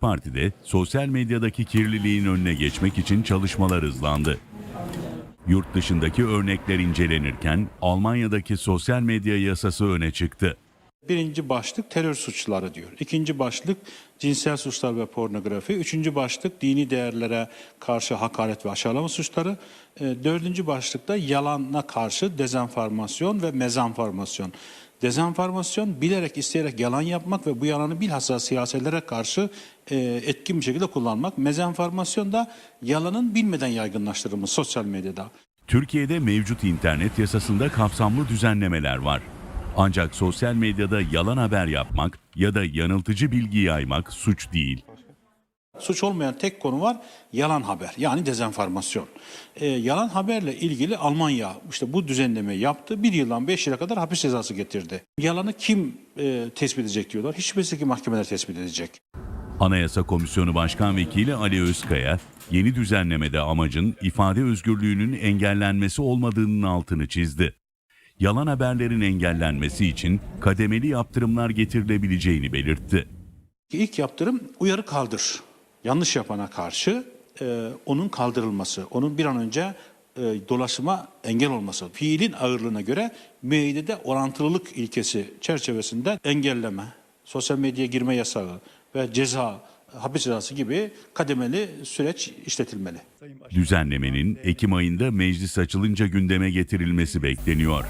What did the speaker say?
Parti'de sosyal medyadaki kirliliğin önüne geçmek için çalışmalar hızlandı. Yurt dışındaki örnekler incelenirken Almanya'daki sosyal medya yasası öne çıktı. Birinci başlık terör suçları diyor. İkinci başlık cinsel suçlar ve pornografi. Üçüncü başlık dini değerlere karşı hakaret ve aşağılama suçları. E, Dördüncü başlıkta yalana karşı dezenformasyon ve mezanformasyon. Dezenformasyon bilerek isteyerek yalan yapmak ve bu yalanı bilhassa siyasetlere karşı e, etkin bir şekilde kullanmak. Mezenformasyon da yalanın bilmeden yaygınlaştırılması sosyal medyada. Türkiye'de mevcut internet yasasında kapsamlı düzenlemeler var. Ancak sosyal medyada yalan haber yapmak ya da yanıltıcı bilgi yaymak suç değil. Suç olmayan tek konu var yalan haber yani dezenformasyon. Ee, yalan haberle ilgili Almanya işte bu düzenlemeyi yaptı. Bir yıldan beş yıla kadar hapis cezası getirdi. Yalanı kim e, tespit edecek diyorlar. Hiç şüphesiz ki mahkemeler tespit edecek. Anayasa Komisyonu Başkan Vekili Ali Özkaya, yeni düzenlemede amacın ifade özgürlüğünün engellenmesi olmadığının altını çizdi. Yalan haberlerin engellenmesi için kademeli yaptırımlar getirilebileceğini belirtti. İlk yaptırım uyarı kaldır. Yanlış yapana karşı e, onun kaldırılması, onun bir an önce e, dolaşıma engel olması. Fiilin ağırlığına göre müeyyidede orantılılık ilkesi çerçevesinde engelleme, sosyal medyaya girme yasağı ve ceza, hapis cezası gibi kademeli süreç işletilmeli. Düzenlemenin Ekim ayında meclis açılınca gündeme getirilmesi bekleniyor.